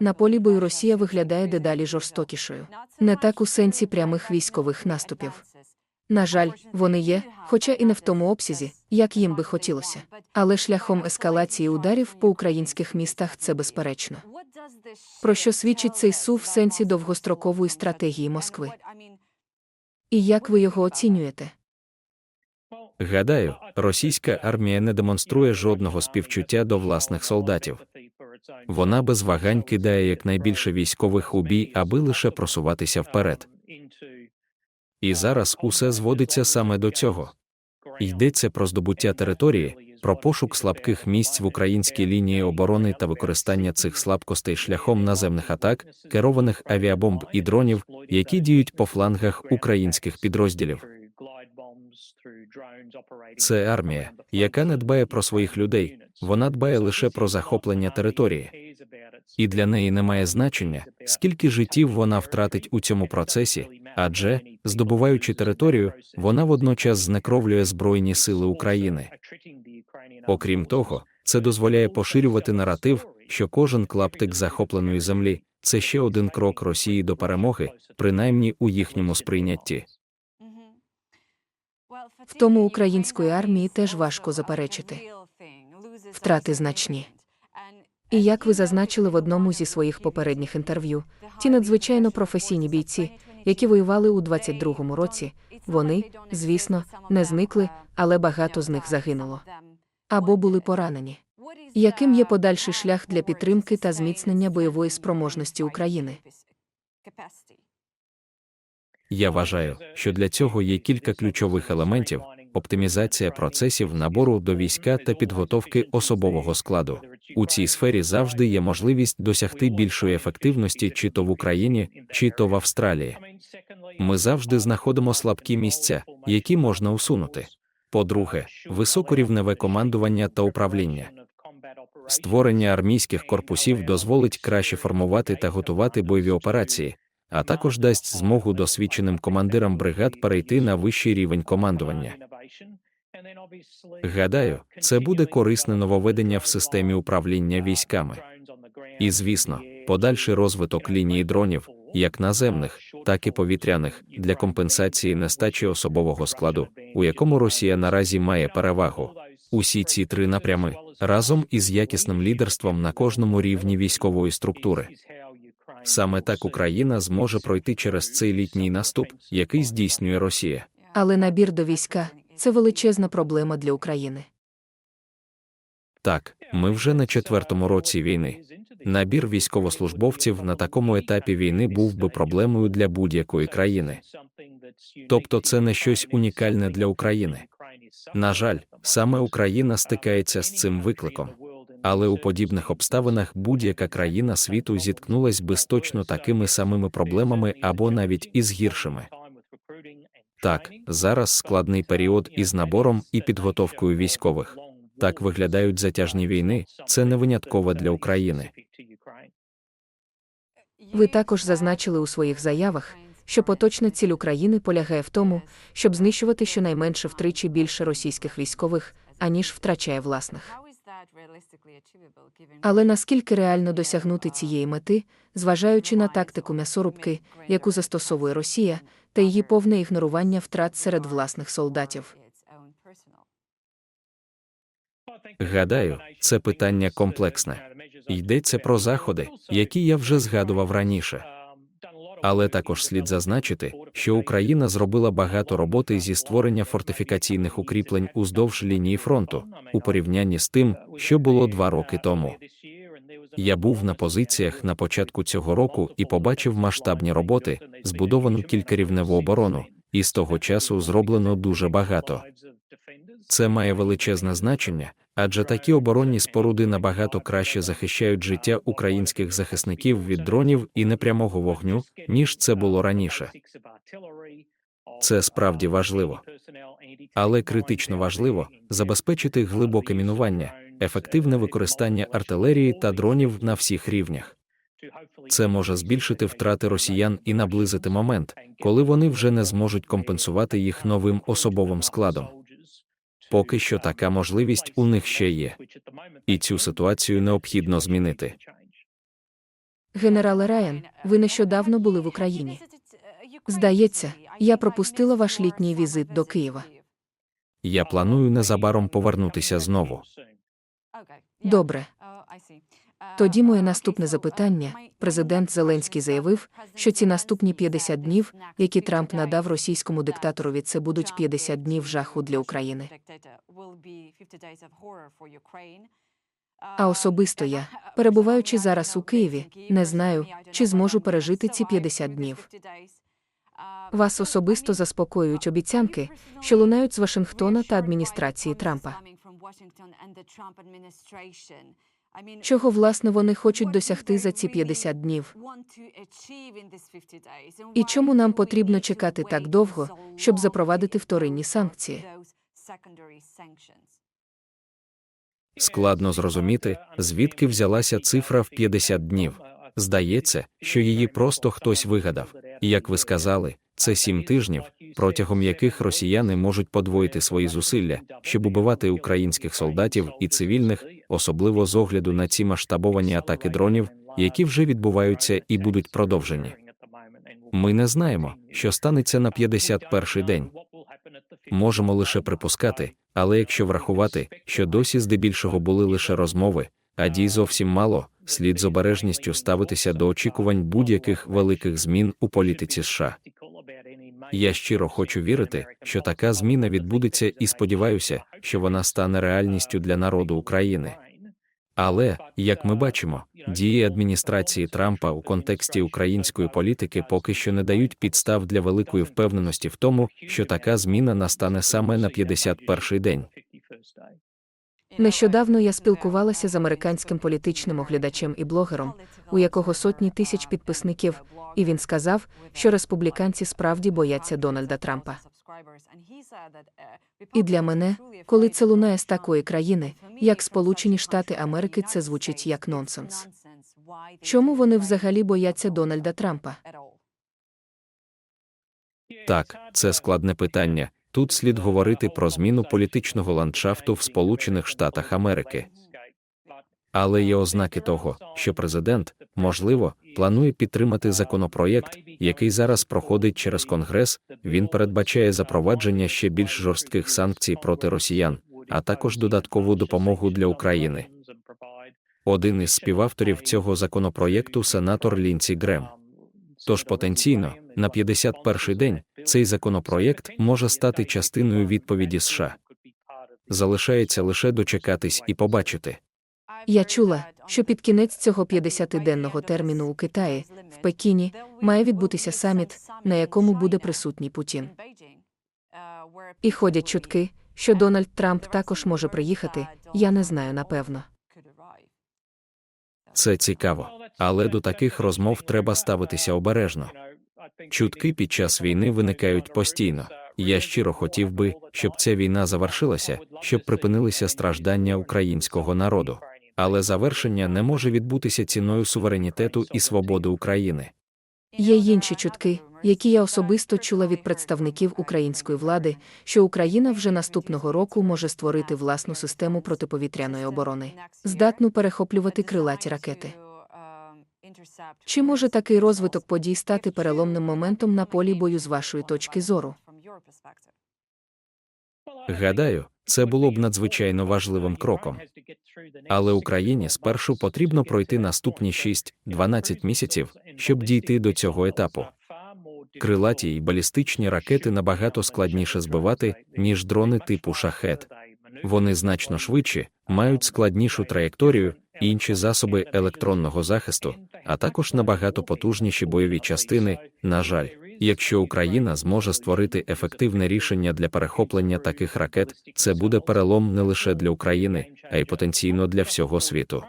На полі бою Росія виглядає дедалі жорстокішою. Не так у сенсі прямих військових наступів. На жаль, вони є, хоча і не в тому обсязі, як їм би хотілося. Але шляхом ескалації ударів по українських містах це безперечно. Про що свідчить цей сув в сенсі довгострокової стратегії Москви? І як ви його оцінюєте? Гадаю, російська армія не демонструє жодного співчуття до власних солдатів. Вона без вагань кидає якнайбільше військових у бій, аби лише просуватися вперед. І зараз усе зводиться саме до цього. Йдеться про здобуття території, про пошук слабких місць в українській лінії оборони та використання цих слабкостей шляхом наземних атак, керованих авіабомб і дронів, які діють по флангах українських підрозділів. Це армія, яка не дбає про своїх людей, вона дбає лише про захоплення території. І для неї немає значення, скільки життів вона втратить у цьому процесі, адже, здобуваючи територію, вона водночас знекровлює Збройні сили України. Окрім того, це дозволяє поширювати наратив, що кожен клаптик захопленої землі. Це ще один крок Росії до перемоги, принаймні у їхньому сприйнятті. В тому української армії теж важко заперечити. Втрати значні. І як ви зазначили в одному зі своїх попередніх інтерв'ю, ті надзвичайно професійні бійці, які воювали у 22-му році, вони, звісно, не зникли, але багато з них загинуло або були поранені. Яким є подальший шлях для підтримки та зміцнення бойової спроможності України? Я вважаю, що для цього є кілька ключових елементів: оптимізація процесів набору до війська та підготовки особового складу. У цій сфері завжди є можливість досягти більшої ефективності чи то в Україні, чи то в Австралії. Ми завжди знаходимо слабкі місця, які можна усунути. По-друге, високорівневе командування та управління. Створення армійських корпусів дозволить краще формувати та готувати бойові операції, а також дасть змогу досвідченим командирам бригад перейти на вищий рівень командування. Гадаю, це буде корисне нововведення в системі управління військами. І, звісно, подальший розвиток лінії дронів, як наземних, так і повітряних, для компенсації нестачі особового складу, у якому Росія наразі має перевагу. Усі ці три напрями разом із якісним лідерством на кожному рівні військової структури. Саме так Україна зможе пройти через цей літній наступ, який здійснює Росія. Але набір до війська це величезна проблема для України. Так, ми вже на четвертому році війни. Набір військовослужбовців на такому етапі війни був би проблемою для будь-якої країни. Тобто, це не щось унікальне для України. На жаль, саме Україна стикається з цим викликом. Але у подібних обставинах будь-яка країна світу зіткнулась би з точно такими самими проблемами або навіть із гіршими. Так, зараз складний період із набором і підготовкою військових. Так виглядають затяжні війни, це не винятково для України. Ви також зазначили у своїх заявах, що поточна ціль України полягає в тому, щоб знищувати щонайменше втричі більше російських військових, аніж втрачає власних. Але наскільки реально досягнути цієї мети, зважаючи на тактику м'ясорубки, яку застосовує Росія, та її повне ігнорування втрат серед власних солдатів? Гадаю, це питання комплексне. Йдеться про заходи, які я вже згадував раніше. Але також слід зазначити, що Україна зробила багато роботи зі створення фортифікаційних укріплень уздовж лінії фронту у порівнянні з тим, що було два роки тому. Я був на позиціях на початку цього року і побачив масштабні роботи, збудовану кількарівневу оборону, і з того часу зроблено дуже багато. Це має величезне значення, адже такі оборонні споруди набагато краще захищають життя українських захисників від дронів і непрямого вогню, ніж це було раніше. Це справді важливо. Але критично важливо забезпечити глибоке мінування, ефективне використання артилерії та дронів на всіх рівнях. Це може збільшити втрати росіян і наблизити момент, коли вони вже не зможуть компенсувати їх новим особовим складом. Поки що така можливість у них ще є. І цю ситуацію необхідно змінити. Генерале Райан, ви нещодавно були в Україні. Здається, я пропустила ваш літній візит до Києва. Я планую незабаром повернутися знову. Добре. Тоді моє наступне запитання. Президент Зеленський заявив, що ці наступні 50 днів, які Трамп надав російському диктаторові, це будуть 50 днів жаху для України. А особисто я, перебуваючи зараз у Києві, не знаю, чи зможу пережити ці 50 днів. Вас особисто заспокоюють обіцянки, що лунають з Вашингтона та адміністрації Трампа. Чого власне вони хочуть досягти за ці 50 днів? І чому нам потрібно чекати так довго, щоб запровадити вторинні санкції? Складно зрозуміти, звідки взялася цифра в 50 днів. Здається, що її просто хтось вигадав. І як ви сказали, це сім тижнів, протягом яких росіяни можуть подвоїти свої зусилля, щоб убивати українських солдатів і цивільних, особливо з огляду на ці масштабовані атаки дронів, які вже відбуваються і будуть продовжені. Ми не знаємо, що станеться на 51-й день. Можемо лише припускати, але якщо врахувати, що досі здебільшого були лише розмови, а дій зовсім мало, слід з обережністю ставитися до очікувань будь-яких великих змін у політиці США. Я щиро хочу вірити, що така зміна відбудеться і сподіваюся, що вона стане реальністю для народу України. Але, як ми бачимо, дії адміністрації Трампа у контексті української політики поки що не дають підстав для великої впевненості в тому, що така зміна настане саме на 51-й день. Нещодавно я спілкувалася з американським політичним оглядачем і блогером, у якого сотні тисяч підписників, і він сказав, що республіканці справді бояться Дональда Трампа. І для мене, коли це лунає з такої країни, як Сполучені Штати Америки, це звучить як нонсенс. Чому вони взагалі бояться Дональда Трампа? Так, це складне питання. Тут слід говорити про зміну політичного ландшафту в Сполучених Штатах Америки. Але є ознаки того, що президент, можливо, планує підтримати законопроєкт, який зараз проходить через Конгрес. Він передбачає запровадження ще більш жорстких санкцій проти росіян, а також додаткову допомогу для України. Один із співавторів цього законопроєкту сенатор Лінці Грем. Тож потенційно, на 51-й день цей законопроєкт може стати частиною відповіді США. Залишається лише дочекатись і побачити. Я чула, що під кінець цього 50-денного терміну у Китаї, в Пекіні, має відбутися саміт, на якому буде присутній Путін. І ходять чутки, що Дональд Трамп також може приїхати. Я не знаю напевно. Це цікаво, але до таких розмов треба ставитися обережно. Чутки під час війни виникають постійно. Я щиро хотів би, щоб ця війна завершилася, щоб припинилися страждання українського народу. Але завершення не може відбутися ціною суверенітету і свободи України. Є інші чутки, які я особисто чула від представників української влади, що Україна вже наступного року може створити власну систему протиповітряної оборони, здатну перехоплювати крилаті ракети. Чи може такий розвиток подій стати переломним моментом на полі бою з вашої точки зору? Гадаю, це було б надзвичайно важливим кроком. Але Україні спершу потрібно пройти наступні 6-12 місяців, щоб дійти до цього етапу. Крилаті й балістичні ракети набагато складніше збивати, ніж дрони типу шахет. Вони значно швидші, мають складнішу траєкторію, інші засоби електронного захисту, а також набагато потужніші бойові частини. На жаль, якщо Україна зможе створити ефективне рішення для перехоплення таких ракет, це буде перелом не лише для України, а й потенційно для всього світу.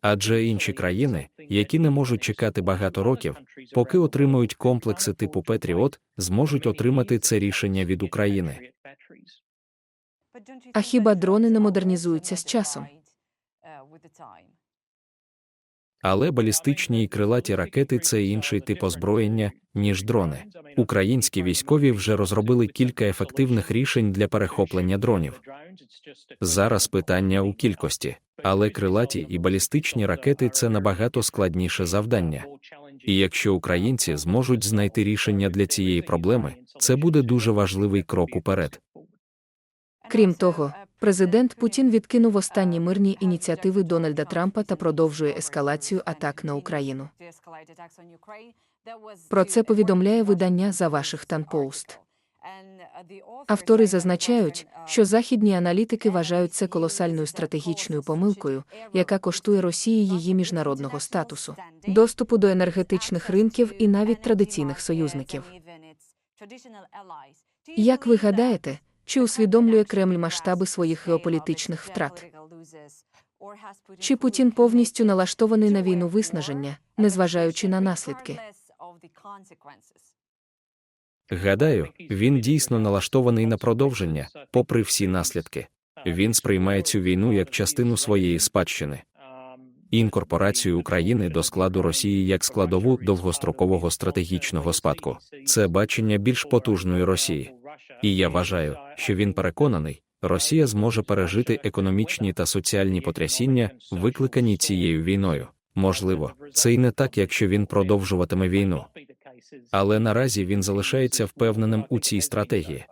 Адже інші країни, які не можуть чекати багато років, поки отримують комплекси типу Петріот, зможуть отримати це рішення від України. А хіба дрони не модернізуються з часом? Але балістичні і крилаті ракети це інший тип озброєння, ніж дрони. Українські військові вже розробили кілька ефективних рішень для перехоплення дронів. Зараз питання у кількості, але крилаті і балістичні ракети це набагато складніше завдання. І якщо українці зможуть знайти рішення для цієї проблеми, це буде дуже важливий крок уперед. Крім того, президент Путін відкинув останні мирні ініціативи Дональда Трампа та продовжує ескалацію атак на Україну. Про це повідомляє видання The Washington Post. Автори зазначають, що західні аналітики вважають це колосальною стратегічною помилкою, яка коштує Росії її міжнародного статусу, доступу до енергетичних ринків і навіть традиційних союзників. Як ви гадаєте, чи усвідомлює Кремль масштаби своїх геополітичних втрат? Чи Путін повністю налаштований на війну виснаження, незважаючи на наслідки? Гадаю, він дійсно налаштований на продовження, попри всі наслідки. Він сприймає цю війну як частину своєї спадщини. Інкорпорацію України до складу Росії як складову довгострокового стратегічного спадку це бачення більш потужної Росії. І я вважаю, що він переконаний, Росія зможе пережити економічні та соціальні потрясіння, викликані цією війною. Можливо, це й не так, якщо він продовжуватиме війну. Але наразі він залишається впевненим у цій стратегії.